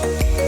Música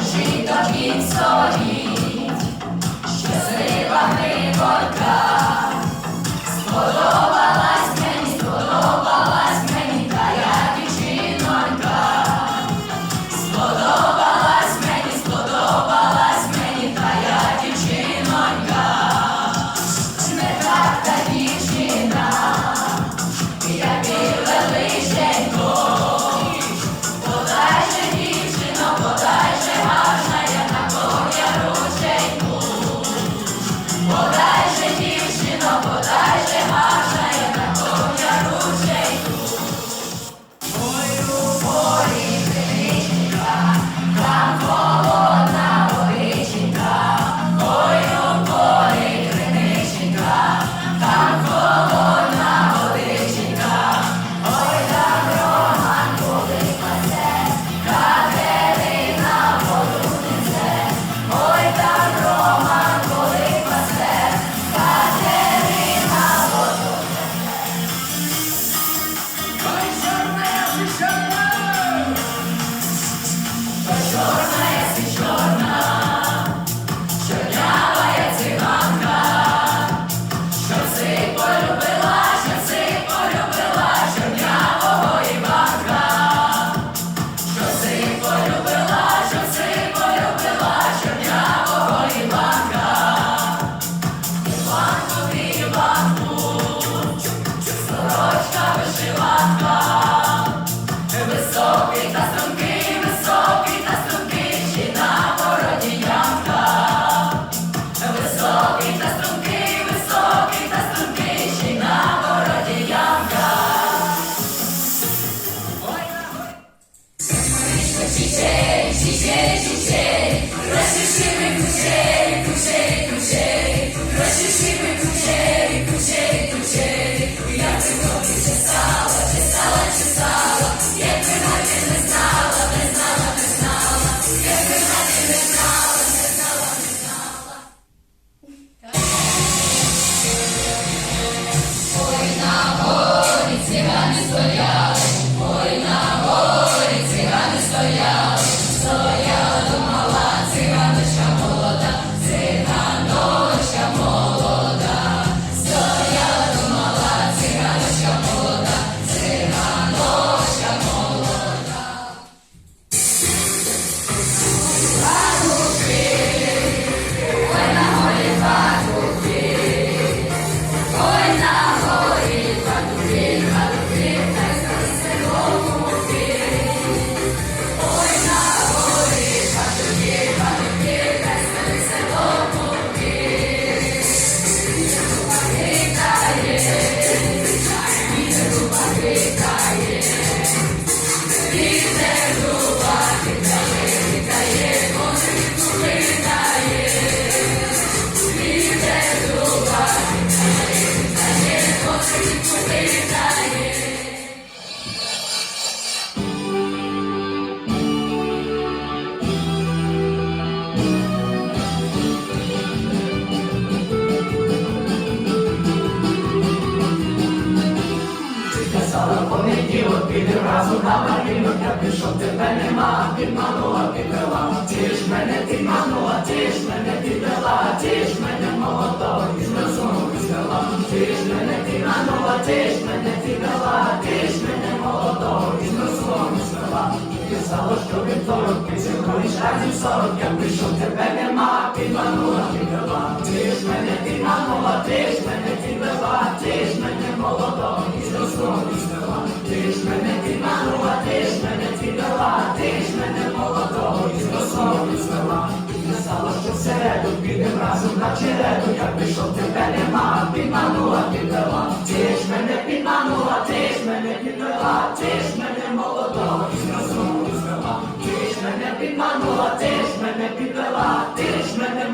жито підсоліть, щаслива гривота. Hallelujah. Казала, що вівторок, ти зігруєш разів сорок, я прийшов, тебе нема, підманула, підвела, ти ж мене підманула, ти ж мене підвела, ти ж мене молодого із розуму звела, ти ж мене підманула, ти ж мене підвела, ти ж мене молодого із розуму звела. Казала, що в середу підем разом на череду, я прийшов, тебе нема, підманула, підвела, ти ж мене підманула, ти ж мене підвела, ти ж мене молодого ти ж мене підманула, ти ж мене підвела, ти ж мене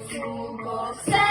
пізнав,